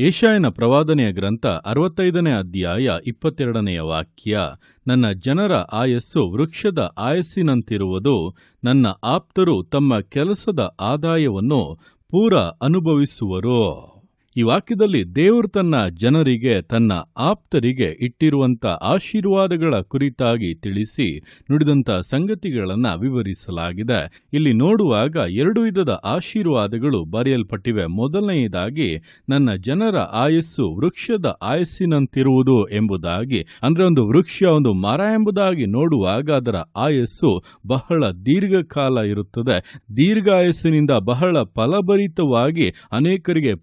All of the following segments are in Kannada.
ಏಷಾಯನ ಪ್ರವಾದನೆಯ ಗ್ರಂಥ ಅರವತ್ತೈದನೇ ಅಧ್ಯಾಯ ಇಪ್ಪತ್ತೆರಡನೆಯ ವಾಕ್ಯ, ನನ್ನ ಜನರ ಆಯಸ್ಸು ವೃಕ್ಷದ ಆಯಸ್ಸಿನಂತಿರುವುದು, ನನ್ನ ಆಪ್ತರು ತಮ್ಮ ಕೆಲಸದ ಆದಾಯವನ್ನು ಪೂರ ಅನುಭವಿಸುವರು. ಈ ವಾಕ್ಯದಲ್ಲಿ ದೇವರು ತನ್ನ ಜನರಿಗೆ, ತನ್ನ ಆಪ್ತರಿಗೆ ಇಟ್ಟಿರುವಂತ ಆಶೀರ್ವಾದಗಳ ಕುರಿತಾಗಿ ತಿಳಿಸಿ ನುಡಿದಂತ ಸಂಗತಿಗಳನ್ನು ವಿವರಿಸಲಾಗಿದೆ. ಇಲ್ಲಿ ನೋಡುವಾಗ ಎರಡು ವಿಧದ ಆಶೀರ್ವಾದಗಳು ಬರೆಯಲ್ಪಟ್ಟಿವೆ. ಮೊದಲನೆಯದಾಗಿ, ನನ್ನ ಜನರ ಆಯಸ್ಸು ವೃಕ್ಷದ ಆಯಸ್ಸಿನಂತಿರುವುದು ಎಂಬುದಾಗಿ, ಅಂದರೆ ಒಂದು ವೃಕ್ಷ, ಒಂದು ಮರ ಎಂಬುದಾಗಿ ನೋಡುವಾಗ ಅದರ ಆಯಸ್ಸು ಬಹಳ ದೀರ್ಘಕಾಲ ಇರುತ್ತದೆ. ದೀರ್ಘಾಯಸ್ಸಿನಿಂದ ಬಹಳ ಫಲಭರಿತವಾಗಿ ಅನೇಕರಿಗೆ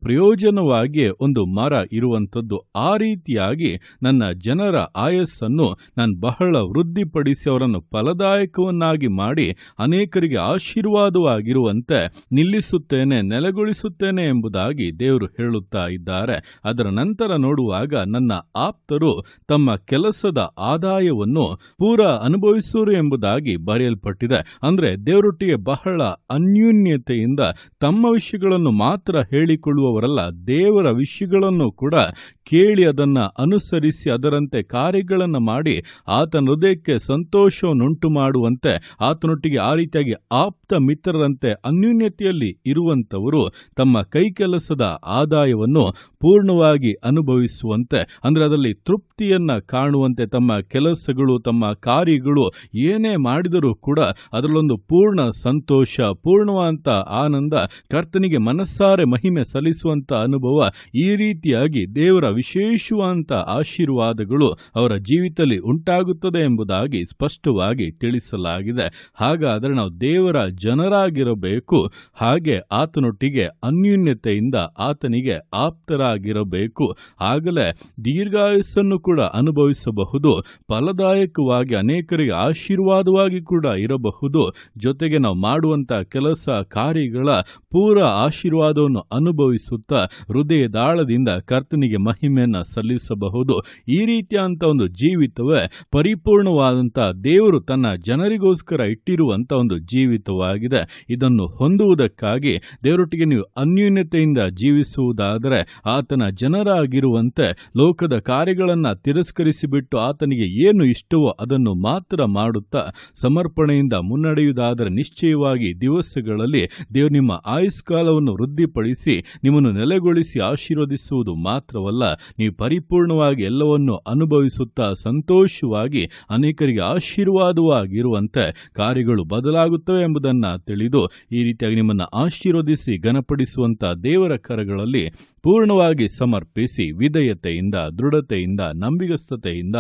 ಪ್ರಯೋಜನವಾಗಿ ಒಂದು ಮರ ಇರುವಂಥದ್ದು ಆ ರೀತಿಯಾಗಿ ನನ್ನ ಜನರ ಆಯಸ್ಸನ್ನು ನಾನು ಬಹಳ ವೃದ್ಧಿಪಡಿಸಿ ಅವರನ್ನು ಫಲದಾಯಕವನ್ನಾಗಿ ಮಾಡಿ ಅನೇಕರಿಗೆ ಆಶೀರ್ವಾದವಾಗಿರುವಂತೆ ನಿಲ್ಲಿಸುತ್ತೇನೆ, ನೆಲೆಗೊಳಿಸುತ್ತೇನೆ ಎಂಬುದಾಗಿ ದೇವರು ಹೇಳುತ್ತಾ ಇದ್ದಾರೆ. ಅದರ ನಂತರ ನೋಡುವಾಗ ನನ್ನ ಆಪ್ತರು ತಮ್ಮ ಕೆಲಸದ ಆದಾಯವನ್ನು ಪೂರ ಅನುಭವಿಸುವರು ಎಂಬುದಾಗಿ ಬರೆಯಲ್ಪಟ್ಟಿದೆ. ಅಂದ್ರೆ ದೇವರೊಟ್ಟಿಗೆ ಬಹಳ ಅನ್ಯೂನ್ಯತೆಯಿಂದ ತಮ್ಮ ವಿಷಯಗಳನ್ನು ಮಾತ್ರ ಹೇಳಿಕೊಳ್ಳುವವರಲ್ಲ ದೇವರ ವಿಷಯಗಳನ್ನು ಕೂಡ ಕೇಳಿ ಅದನ್ನು ಅನುಸರಿಸಿ ಅದರಂತೆ ಕಾರ್ಯಗಳನ್ನು ಮಾಡಿ ಆತನ ಹೃದಯಕ್ಕೆ ಸಂತೋಷವನ್ನುಂಟು ಮಾಡುವಂತೆ ಆತನೊಟ್ಟಿಗೆ ಆ ರೀತಿಯಾಗಿ ಆಪ್ತ ಮಿತ್ರರಂತೆ ಅನ್ಯೂನ್ಯತೆಯಲ್ಲಿ ಇರುವಂಥವರು ತಮ್ಮ ಕೈ ಕೆಲಸದ ಆದಾಯವನ್ನು ಪೂರ್ಣವಾಗಿ ಅನುಭವಿಸುವಂತೆ, ಅಂದರೆ ಅದರಲ್ಲಿ ತೃಪ್ತಿಯನ್ನ ಕಾಣುವಂತೆ ತಮ್ಮ ಕೆಲಸಗಳು, ತಮ್ಮ ಕಾರ್ಯಗಳು ಏನೇ ಮಾಡಿದರೂ ಕೂಡ ಅದರಲ್ಲೊಂದು ಪೂರ್ಣ ಸಂತೋಷ ಪೂರ್ಣವಂತ ಆನಂದ ಕರ್ತನಿಗೆ ಮನಸ್ಸಾರೆ ಮಹಿಮೆ ಸಲ್ಲಿಸುವಂತ ಅನುಭವ ಈ ರೀತಿಯಾಗಿ ದೇವರ ವಿಶೇಷವಾದಂಥ ಆಶೀರ್ವಾದಗಳು ಅವರ ಜೀವಿತದಲ್ಲಿ ಉಂಟಾಗುತ್ತದೆ ಎಂಬುದಾಗಿ ಸ್ಪಷ್ಟವಾಗಿ ತಿಳಿಸಲಾಗಿದೆ. ಹಾಗಾದರೆ ನಾವು ದೇವರ ಜನರಾಗಿರಬೇಕು, ಹಾಗೆ ಆತನೊಟ್ಟಿಗೆ ಅನ್ಯೂನ್ಯತೆಯಿಂದ ಆತನಿಗೆ ಆಪ್ತರಾಗಿರಬೇಕು. ಆಗಲೇ ದೀರ್ಘಾಯಸ್ಸನ್ನು ಕೂಡ ಅನುಭವಿಸಬಹುದು, ಫಲದಾಯಕವಾಗಿ ಅನೇಕರಿಗೆ ಆಶೀರ್ವಾದವಾಗಿ ಕೂಡ ಇರಬಹುದು. ಜೊತೆಗೆ ನಾವು ಮಾಡುವಂಥ ಕೆಲಸ ಕಾರ್ಯಗಳ ಪೂರ ಆಶೀರ್ವಾದವನ್ನು ಅನುಭವಿಸುತ್ತಾ ಹೃದಯದಾಳದಿಂದ ಕರ್ತನಿಗೆ ಮಹಿಮೆಯನ್ನು ಸಲ್ಲಿಸಬಹುದು. ಈ ರೀತಿಯಂಥ ಒಂದು ಜೀವಿತವೇ ಪರಿಪೂರ್ಣವಾದಂಥ ದೇವರು ತನ್ನ ಜನರಿಗೋಸ್ಕರ ಇಟ್ಟಿರುವಂಥ ಒಂದು ಜೀವಿತವಾಗಿದೆ. ಇದನ್ನು ಹೊಂದುವುದಕ್ಕಾಗಿ ದೇವರೊಟ್ಟಿಗೆ ನೀವು ಅನ್ಯೂನ್ಯತೆಯಿಂದ ಜೀವಿಸುವುದಾದರೆ ಆತನ ಜನರಾಗಿರುವಂತೆ ಲೋಕದ ಕಾರ್ಯಗಳನ್ನು ತಿರಸ್ಕರಿಸಿಬಿಟ್ಟು ಆತನಿಗೆ ಏನು ಇಷ್ಟವೋ ಅದನ್ನು ಮಾತ್ರ ಮಾಡುತ್ತಾ ಸಮರ್ಪಣೆಯಿಂದ ಮುನ್ನಡೆಯುವುದಾದರೆ ನಿಶ್ಚಯವಾಗಿ ದಿವಸಗಳಲ್ಲಿ ದೇವರು ನಿಮ್ಮ ಆಯುಷ್ಕಾಲವನ್ನು ವೃದ್ಧಿಪಡಿಸಿ ನಿಮ್ಮನ್ನು ನೆಲೆಗೊಳಿಸಿ ಆಶೀರ್ವದಿಸುವುದು ಮಾತ್ರವಲ್ಲ, ನೀವು ಪರಿಪೂರ್ಣವಾಗಿ ಎಲ್ಲವನ್ನು ಅನುಭವಿಸುತ್ತಾ ಸಂತೋಷವಾಗಿ ಅನೇಕರಿಗೆ ಆಶೀರ್ವಾದವಾಗಿರುವಂತೆ ಕಾರ್ಯಗಳು ಬದಲಾಗುತ್ತವೆ ಎಂಬುದನ್ನು ತಿಳಿದು ಈ ರೀತಿಯಾಗಿ ನಿಮ್ಮನ್ನು ಆಶೀರ್ವದಿಸಿ ಘನಪಡಿಸುವಂಥ ದೇವರ ಕರಗಳಲ್ಲಿ ಪೂರ್ಣವಾಗಿ ಸಮರ್ಪಿಸಿ ವಿಧೇಯತೆಯಿಂದ, ದೃಢತೆಯಿಂದ, ನಂಬಿಗಸ್ತತೆಯಿಂದ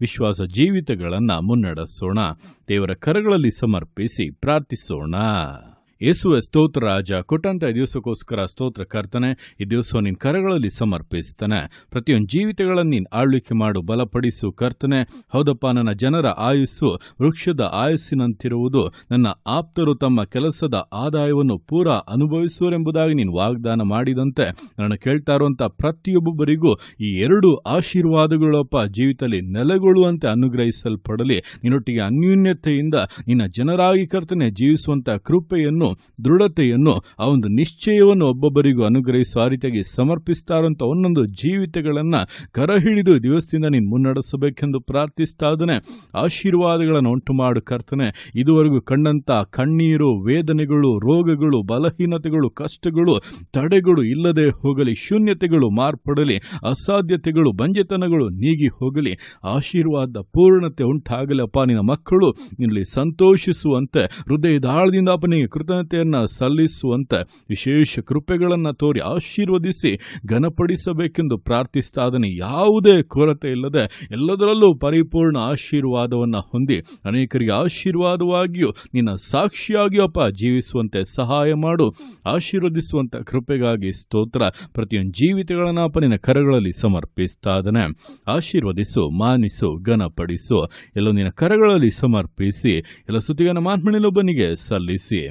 ವಿಶ್ವಾಸ ಜೀವಿತಗಳನ್ನು ಮುನ್ನಡೆಸೋಣ. ದೇವರ ಕರಗಳಲ್ಲಿ ಸಮರ್ಪಿಸಿ ಪ್ರಾರ್ಥಿಸೋಣ. ಯೇಸುವೆ ಸ್ತೋತ್ರ ರಾಜ. ಕೊಟ್ಟಂತ ಈ ದಿವಸಕ್ಕೋಸ್ಕರ ಸ್ತೋತ್ರ ಕರ್ತನೆ, ಈ ದಿವಸ ನಿನ್ನ ಕರಗಳಲ್ಲಿ ಸಮರ್ಪಿಸ್ತಾನೆ ಪ್ರತಿಯೊಂದು ಜೀವಿತಗಳನ್ನು ನೀನು ಆಳ್ವಿಕೆ ಮಾಡು, ಬಲಪಡಿಸು ಕರ್ತನೆ. ಹೌದಪ್ಪ, ನನ್ನ ಜನರ ಆಯುಸ್ಸು ವೃಕ್ಷದ ಆಯುಸ್ಸಿನಂತಿರುವುದು. ನನ್ನ ಆಪ್ತರು ತಮ್ಮ ಕೆಲಸದ ಆದಾಯವನ್ನು ಪೂರ ಅನುಭವಿಸುವರೆಂಬುದಾಗಿ ನೀನು ವಾಗ್ದಾನ ಮಾಡಿದಂತೆ. ನನ್ನ ಕೇಳ್ತಾ ಇರುವಂಥ ಪ್ರತಿಯೊಬ್ಬೊಬ್ಬರಿಗೂ ಈ ಎರಡು ಆಶೀರ್ವಾದಗಳಪ್ಪ ಜೀವಿತದಲ್ಲಿ ನೆಲೆಗೊಳ್ಳುವಂತೆ ಅನುಗ್ರಹಿಸಲ್ಪಡಲಿ. ನಿನ್ನೊಟ್ಟಿಗೆ ಅನ್ಯೂನ್ಯತೆಯಿಂದ ನಿನ್ನ ಜನರಾಗಿ ಕರ್ತನೆ ಜೀವಿಸುವಂಥ ಕೃಪೆಯನ್ನು ದೃಢತೆಯನ್ನು ಆ ಒಂದು ನಿಶ್ಚಯವನ್ನು ಒಬ್ಬೊಬ್ಬರಿಗೂ ಅನುಗ್ರಹಿಸುವ ರೀತಿಯಾಗಿ ಸಮರ್ಪಿಸ್ತಾರಂಥ ಒಂದೊಂದು ಜೀವಿತಗಳನ್ನು ಕರ ಹಿಡಿದು ದಿವಸದಿಂದ ನೀನು ಮುನ್ನಡೆಸಬೇಕೆಂದು ಪ್ರಾರ್ಥಿಸ್ತಾ ಇದ್ದಾನೆ. ಆಶೀರ್ವಾದಗಳನ್ನು ಉಂಟು ಮಾಡು ಕರ್ತನೆ. ಇದುವರೆಗೂ ಕಂಡಂಥ ಕಣ್ಣೀರು, ವೇದನೆಗಳು, ರೋಗಗಳು, ಬಲಹೀನತೆಗಳು, ಕಷ್ಟಗಳು, ತಡೆಗಳು ಇಲ್ಲದೆ ಹೋಗಲಿ. ಶೂನ್ಯತೆಗಳು ಮಾರ್ಪಡಲಿ. ಅಸಾಧ್ಯತೆಗಳು, ಬಂಜೆತನಗಳು ನೀಗಿ ಹೋಗಲಿ. ಆಶೀರ್ವಾದ, ಪೂರ್ಣತೆ ಉಂಟಾಗಲಿ. ಅಪ್ಪ, ನಿನ್ನ ಮಕ್ಕಳು ಇಲ್ಲಿ ಸಂತೋಷಿಸುವಂತೆ. ಹೃದಯದಾಳದಿಂದ ಅಪ್ಪನಿಗೆ ಕೃತಜ್ಞತೆಯನ್ನು ಸಲ್ಲಿಸುವಂತೆ ವಿಶೇಷ ಕೃಪೆಗಳನ್ನು ತೋರಿ ಆಶೀರ್ವದಿಸಿ ಘನಪಡಿಸಬೇಕೆಂದು ಪ್ರಾರ್ಥಿಸ್ತಾ ಅದನ್ನು ಯಾವುದೇ ಕೊರತೆ ಇಲ್ಲದೆ ಎಲ್ಲದರಲ್ಲೂ ಪರಿಪೂರ್ಣ ಆಶೀರ್ವಾದವನ್ನು ಹೊಂದಿ ಅನೇಕರಿಗೆ ಆಶೀರ್ವಾದವಾಗಿಯೂ ನಿನ್ನ ಸಾಕ್ಷಿಯಾಗಿಯೂ ಅಪ್ಪ ಜೀವಿಸುವಂತೆ ಸಹಾಯ ಮಾಡು. ಆಶೀರ್ವದಿಸುವಂಥ ಕೃಪೆಗಾಗಿ ಸ್ತೋತ್ರ. ಪ್ರತಿಯೊಂದು ಜೀವಿತಗಳನ್ನು ಅಪ್ಪ ನಿನ್ನ ಕರಗಳಲ್ಲಿ ಸಮರ್ಪಿಸ್ತಾ ಅದನ್ನೇ. ಆಶೀರ್ವದಿಸು, ಮಾನಿಸು, ಘನಪಡಿಸು. ಎಲ್ಲ ನಿನ್ನ ಕರಗಳಲ್ಲಿ ಸಮರ್ಪಿಸಿ, ಎಲ್ಲ ಸುತ್ತಿಗನ ಮಾತ್ಮಣಿಲೊಬ್ಬನಿಗೆ ಸಲ್ಲಿಸಿ.